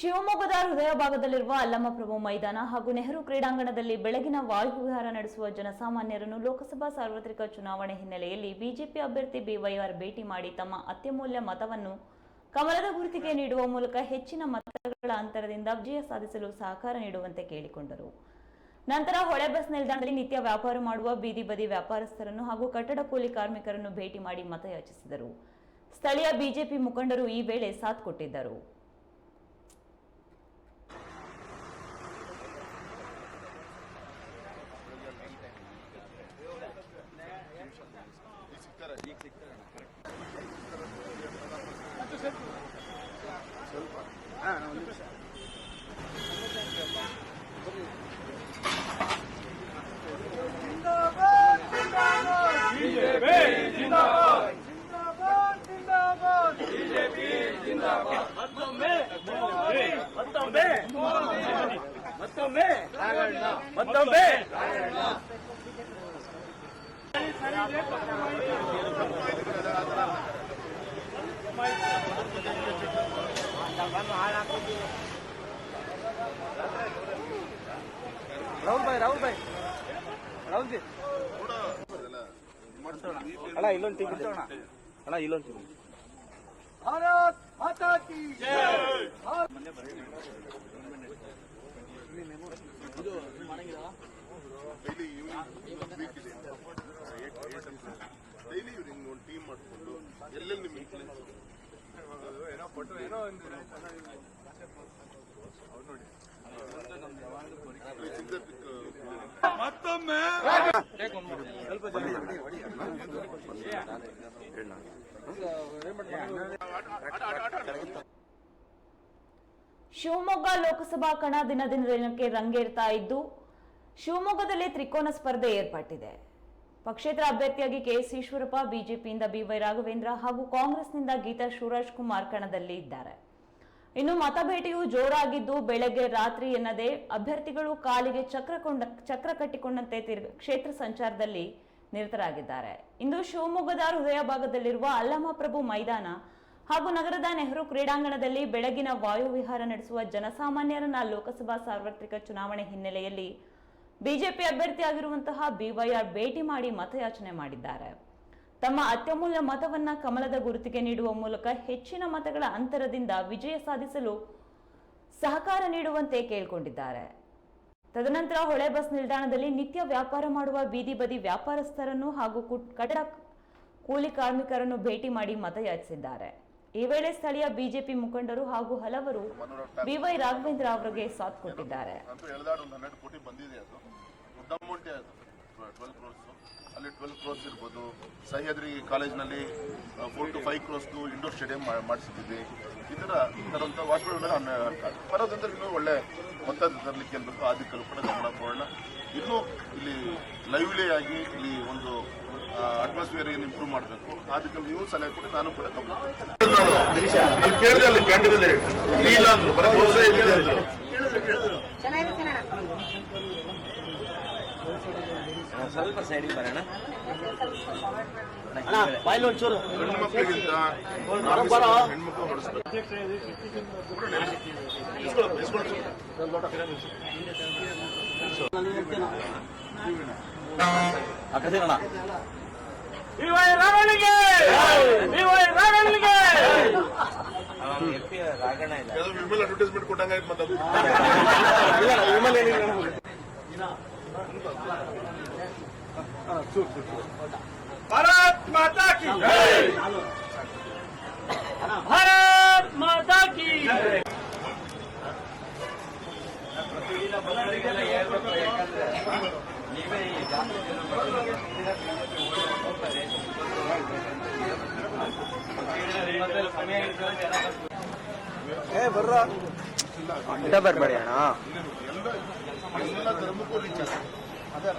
ಶಿವಮೊಗ್ಗದ ಹೃದಯ ಭಾಗದಲ್ಲಿರುವ ಅಲ್ಲಮಪ್ರಭು ಮೈದಾನ ಹಾಗೂ ನೆಹರು ಕ್ರೀಡಾಂಗಣದಲ್ಲಿ ಬೆಳಗಿನ ವಾಯುವಿಹಾರ ನಡೆಸುವ ಜನಸಾಮಾನ್ಯರನ್ನು ಲೋಕಸಭಾ ಸಾರ್ವತ್ರಿಕ ಚುನಾವಣೆ ಹಿನ್ನೆಲೆಯಲ್ಲಿ ಬಿಜೆಪಿ ಅಭ್ಯರ್ಥಿ ಬಿವೈಆರ್ ಭೇಟಿ ಮಾಡಿ ತಮ್ಮ ಅತ್ಯಮೂಲ್ಯ ಮತವನ್ನು ಕಮಲದ ಗುರುತಿಗೆ ನೀಡುವ ಮೂಲಕ ಹೆಚ್ಚಿನ ಮತಗಳ ಅಂತರದಿಂದ ವಿಜಯ ಸಾಧಿಸಲು ಸಹಕಾರ ನೀಡುವಂತೆ ಕೇಳಿಕೊಂಡರು. ನಂತರ ಹೊಳೆ ಬಸ್ ನಿಲ್ದಾಣದಲ್ಲಿ ನಿತ್ಯ ವ್ಯಾಪಾರ ಮಾಡುವ ಬೀದಿ ಬದಿ ವ್ಯಾಪಾರಸ್ಥರನ್ನು ಹಾಗೂ ಕಟ್ಟಡ ಕೂಲಿ ಕಾರ್ಮಿಕರನ್ನು ಭೇಟಿ ಮಾಡಿ ಮತಯಾಚಿಸಿದರು. ಸ್ಥಳೀಯ ಬಿಜೆಪಿ ಮುಖಂಡರು ಈ ವೇಳೆ ಸಾಥ್ ಕೊಟ್ಟಿದ್ದರು. ಮತ್ತೊಮ್ಮೆ. ಮತ್ತೊಮ್ಮೆ. ಮತ್ತೊಮ್ಮೆ. ಮತ್ತೊಮ್ಮೆ ರಾಹುಲ್ ಭಾಯ್ ರಾಹುಲ್ ಭಾಯ್. ರಾಹುಲ್ ಜಿ ಅಣ್ಣ ಇಲ್ಲೊಂದು ಟೀಮ್ ಅಣ್ಣ ಇಲ್ಲೊಂದು ಟಿಕೆಟ್ ಭಾರತ್ ಮಾತಾ ಕಿ ಡೈಲಿ ಈವ್ನಿಂಗ್ ಡೈಲಿ ಒಂದು ಟೀಮ್ ಮಾಡಿಕೊಂಡು ಎಲ್ಲೆಲ್ಲಿ ನಿಮ್ಮ ಇನ್ಫ್ಲೂಯೆನ್ಸ್ ಮತ್ತೊಮ್ಮೆ! ಶಿವಮೊಗ್ಗ ಲೋಕಸಭಾ ಕಣ ದಿನದಿಂದ ದಿನಕ್ಕೆ ರಂಗೇರ್ತಾ ಇದ್ದು ಶಿವಮೊಗ್ಗದಲ್ಲಿ ತ್ರಿಕೋನ ಸ್ಪರ್ಧೆ ಏರ್ಪಟ್ಟಿದೆ. ಪಕ್ಷೇತರ ಅಭ್ಯರ್ಥಿಯಾಗಿ ಕೆಎಸ್ ಈಶ್ವರಪ್ಪ, ಬಿಜೆಪಿಯಿಂದ ಬಿವೈ ರಾಘವೇಂದ್ರ ಹಾಗೂ ಕಾಂಗ್ರೆಸ್ನಿಂದ ಗೀತಾ ಶಿವರಾಜ್ ಕುಮಾರ್ ಕಣದಲ್ಲಿ ಇದ್ದಾರೆ. ಇನ್ನು ಮತಬೇಟೆಯು ಜೋರಾಗಿದ್ದು ಬೆಳಗ್ಗೆ ರಾತ್ರಿ ಎನ್ನದೇ ಅಭ್ಯರ್ಥಿಗಳು ಕಾಲಿಗೆ ಚಕ್ರ ಕೊಂಡ, ಚಕ್ರ ಕಟ್ಟಿಕೊಂಡಂತೆ ಕ್ಷೇತ್ರ ಸಂಚಾರದಲ್ಲಿ ನಿರತರಾಗಿದ್ದಾರೆ. ಇಂದು ಶಿವಮೊಗ್ಗದ ಹೃದಯ ಭಾಗದಲ್ಲಿರುವ ಅಲ್ಲಮಪ್ರಭು ಮೈದಾನ ಹಾಗೂ ನಗರದ ನೆಹರು ಕ್ರೀಡಾಂಗಣದಲ್ಲಿ ಬೆಳಗಿನ ವಾಯುವಿಹಾರ ನಡೆಸುವ ಜನಸಾಮಾನ್ಯರನ್ನ ಲೋಕಸಭಾ ಸಾರ್ವತ್ರಿಕ ಚುನಾವಣೆ ಹಿನ್ನೆಲೆಯಲ್ಲಿ ಬಿಜೆಪಿ ಅಭ್ಯರ್ಥಿಯಾಗಿರುವಂತಹ ಬಿವೈಆರ್ ಭೇಟಿ ಮಾಡಿ ಮತಯಾಚನೆ ಮಾಡಿದ್ದಾರೆ. ತಮ್ಮ ಅತ್ಯಮೂಲ್ಯ ಮತವನ್ನ ಕಮಲದ ಗುರುತಿಗೆ ನೀಡುವ ಮೂಲಕ ಹೆಚ್ಚಿನ ಮತಗಳ ಅಂತರದಿಂದ ವಿಜಯ ಸಾಧಿಸಲು ಸಹಕಾರ ನೀಡುವಂತೆ ಕೇಳಿಕೊಂಡಿದ್ದಾರೆ. ತದನಂತರ ಹೊಳೆ ಬಸ್ ನಿಲ್ದಾಣದಲ್ಲಿ ನಿತ್ಯ ವ್ಯಾಪಾರ ಮಾಡುವ ಬೀದಿ ಬದಿ ವ್ಯಾಪಾರಸ್ಥರನ್ನು ಹಾಗೂ ಕುಟ್- ಕಟ್ಟಡ ಕೂಲಿ ಕಾರ್ಮಿಕರನ್ನು ಭೇಟಿ ಮಾಡಿ ಮತಯಾಚಿಸಿದ್ದಾರೆ. ಈ ವೇಳೆ ಸ್ಥಳೀಯ ಬಿಜೆಪಿ ಮುಖಂಡರು ಹಾಗೂ ಹಲವರು ಬಿವೈ ರಾಘವೇಂದ್ರ ಅವರಿಗೆ ಸಾಥ್ ಕೊಟ್ಟಿದ್ದಾರೆ. ಅಲ್ಲಿ ಟ್ವೆಲ್ ಕ್ರೋಸ್ ಇರ್ಬೋದು. ಸಹ್ಯಾದ್ರಿ ಕಾಲೇಜ್ನಲ್ಲಿ ಫೋರ್ ಟು ಫೈವ್ ಕ್ರೋರ್ಸ್ದು ಇಂಡೋರ್ ಸ್ಟೇಡಿಯಂ ಮಾಡಿಸಿದ್ದೀವಿ. ಈ ಥರ ವಾಜ್ಪೇಯಿ ಬರೋದಂದ್ರೆ ಇನ್ನೂ ಒಳ್ಳೆ ಮೊತ್ತ ತರಲಿಕ್ಕೆ ಅನ್ಬೇಕು ಆ ಕಲ್ಪನೆ ಕೂಡ ಗಮನ ಕೊಡೋಣ. ಇನ್ನೂ ಇಲ್ಲಿ ಲೈವ್ಲಿ ಆಗಿ ಇಲ್ಲಿ ಒಂದು ಅಟ್ಮಾಸ್ಫಿಯರ್ ಏನು ಇಂಪ್ರೂವ್ ಮಾಡಬೇಕು. ಅದಕ್ಕೆ ನೀವು ಸಲಹೆ ಕೊಡಿ ನಾನು ಕೂಡ ಗಮನ ಕೇಳಿದೆ ಇಲ್ಲ ಅಂದ್ರು ಬರೀ ದೋಸೆ ಇದೆ ಅಂದ್ರು. ಸ್ವಲ್ಪ ಸೈಡಿಗೆ ಬರೋಣ. ಅಣ್ಣ ಬಾಯ್ಲಿ ಒಂಚೂರು. ಗಂಡು ಮಕ್ಕಳಿಗಿಂತ ಹೆಣ್ಮಕ್ಳು ಇಲ್ಲ ಯಾವ್ದೋ ವಿಮಲ್ ಅಡ್ವರ್ಟೈಸ್ಮೆಂಟ್ ಕೊಟ್ಟಂಗಾಯ್ತು ಮತ್ತೆ. ವಿಮಲ್ ಏನಿಲ್ಲ ಭಾರತ್ ಮಾತಾ ಕಿ ಭಾರತ್ ಮಾತಾ ಕಿ ಏ ಬರ್ರ ಅಡ್ಡ ಬರ್ಬೇಡಿ ಅಣ್ಣ. ಎಲ್ಲ ಎಲ್ಲ ಧರ್ಮಕ್ಕೂ ರೀಚ್. ಅದೇ